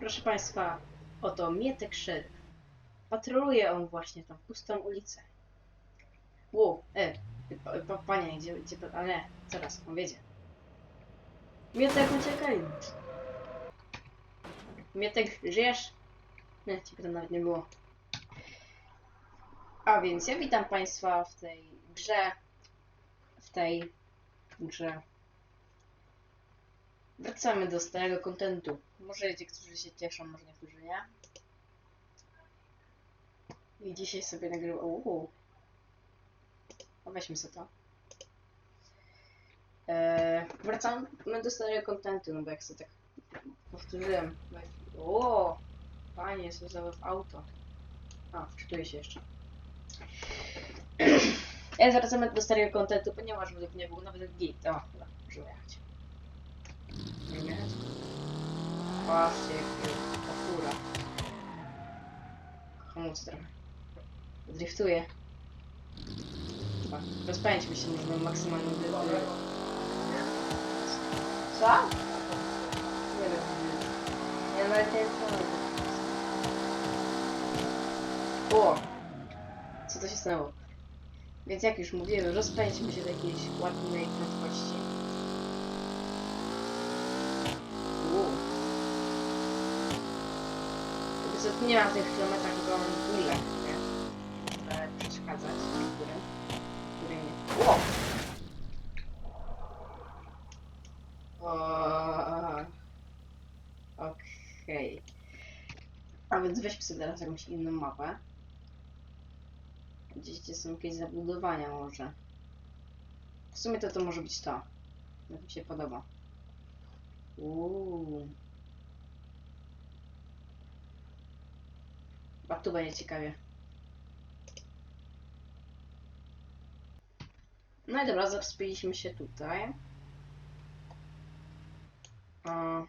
Proszę Państwa, oto Mietek Szeryf. Patroluje on właśnie tą pustą ulicę. Ło, e, pa, pa, panie, gdzie, gdzie, a nie, zaraz, on wiedzie. Mietek, uciekaj! Mietek, żyjesz? Nie, ciebie tam nawet nie było. A więc ja witam Państwa w tej grze, w tej grze. Wracamy do starego kontentu. Może niektórzy się cieszą, może niektórzy nie. I dzisiaj sobie nagrywam. Uuu. No weźmy sobie to. Eee, wracamy do starego kontentu, no bo jak sobie tak powtórzyłem. O, Panie, jest w auto. A, wczytuję się jeszcze. Ja wracamy do starego kontentu, ponieważ według mnie był nawet git. O, dobra, możemy jechać. Patrzcie, jaki powtóra. Hamulce trochę. Driftuję. Chyba. Rozpędźmy się, możemy maksymalnie wy... wy- Co? Nie wiem. Ja nawet nie wiem co O! Co to się stało? Więc jak już mówiłem, rozpędźmy się do jakiejś ładnej prędkości. Wow. Jakby co, nie mam w tych kilometrach, mam ile? Trochę przeszkadzać niektórym. Którym nie. Wow. Okej. A więc weźmy sobie teraz jakąś inną mapę. Gdzieś gdzie są jakieś zabudowania może. W sumie to to może być to. Jak mi się podoba. Uuu. Chyba tu będzie ciekawie. No i dobra, zaspiliśmy się tutaj. O.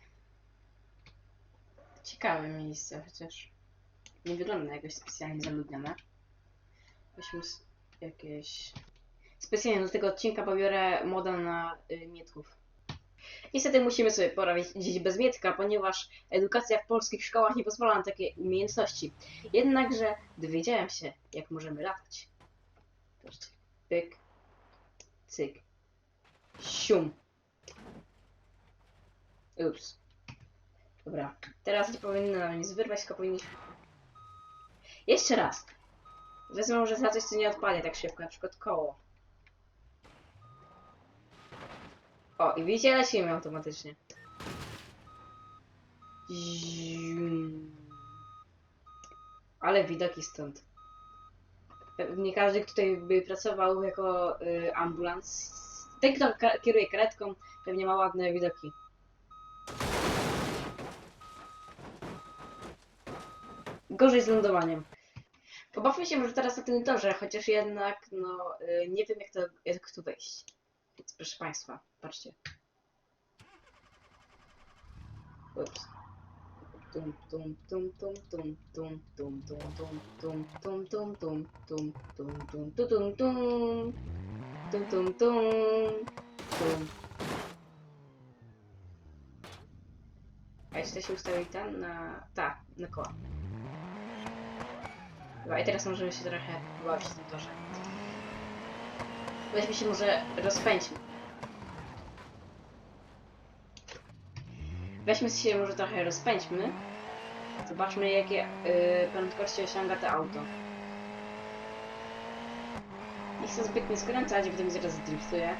Ciekawe miejsce, chociaż nie wygląda jakoś specjalnie zaludnione. Weźmy jakieś... Specjalnie do tego odcinka pobiorę moda na y, mietków. Niestety musimy sobie poradzić bez mietka, ponieważ edukacja w polskich szkołach nie pozwala na takie umiejętności. Jednakże dowiedziałem się, jak możemy latać. Pyk. Cyk. Sium. Ups. Dobra. Teraz nie powinno nam nic wyrwać, tylko powinniśmy... Jeszcze raz. Wezmę może za coś, co nie odpadnie tak szybko, na przykład koło. O, i widzicie, lecimy automatycznie. Ale widoki stąd. Pewnie każdy, kto tutaj by pracował jako y, ambulans, ten, kto kieruje karetką, pewnie ma ładne widoki. Gorzej z lądowaniem. Pobawmy się może teraz na tym torze, chociaż jednak, no, y, nie wiem jak to, jak tu wejść. Proszę Państwa, patrzcie. Ups. Tum tum tum tum tum tum tum tum tum tum tum tum tum tum tum tum tu tum tum tum tum tum A jeszcze się ustawić tam na... tak, na koła. Dobra, i teraz możemy się trochę bawić tym torze. Weźmy się może rozpędźmy. Weźmy się może trochę rozpędźmy. Zobaczmy jakie y, prędkości osiąga to auto. Nie chcę zbytnio skręcać, bo to mi zaraz driftuje.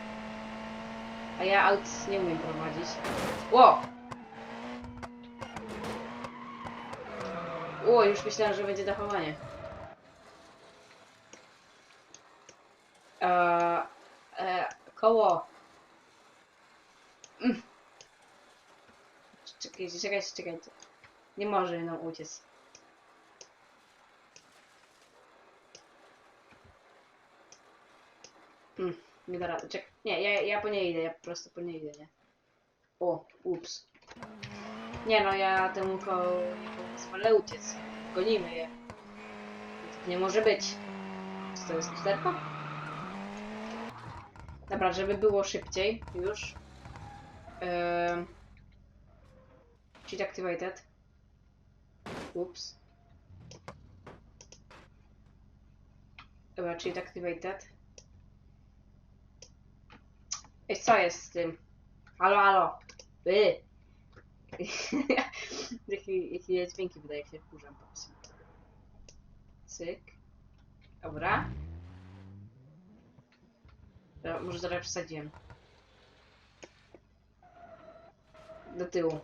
A ja aut nie umiem prowadzić. Ło! O, już myślałem, że będzie dachowanie. Eee, koło. Mm. Czekajcie, czekajcie, czekajcie. Nie może nam uciec. Mm, nie da rady. Nie, ja, ja po nie idę, ja po prostu po nie idę, nie? O, ups. Nie no, ja temu koło nie pozwolę uciec. Gonimy je. Tak nie może być. Czy to jest lusterko? Dobra, żeby było szybciej już. Yy... Cheat activated. Ups. Dobra, czyli activated. Ej, co jest z tym? Halo, halo. Yy. jakie, jakie dźwięki wydaje, jak się wkurzam po prostu. Cyk. Dobra. Dobra, może trochę przesadziłem. Do tyłu.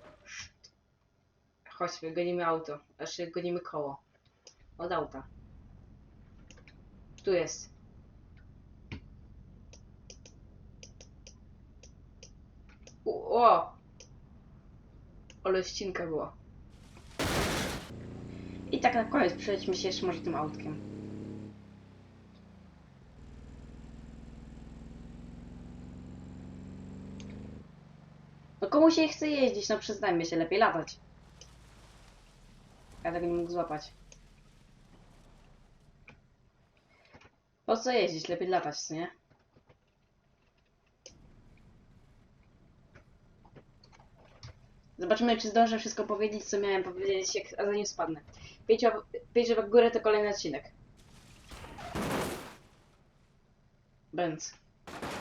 Chodźmy, gonimy auto. Znaczy, gonimy koło. Od auta. Tu jest. U, o! Ale ścinka była. I tak na koniec przejdźmy się jeszcze może tym autkiem. No komu się chce jeździć? No przyznajmy się, lepiej latać. Ja tego nie mógł złapać. Po co jeździć? Lepiej latać, nie? Zobaczymy, czy zdążę wszystko powiedzieć, co miałem powiedzieć, jak, a zanim spadnę. Pięć łap- pięć łapek w górę to kolejny odcinek. Bęc.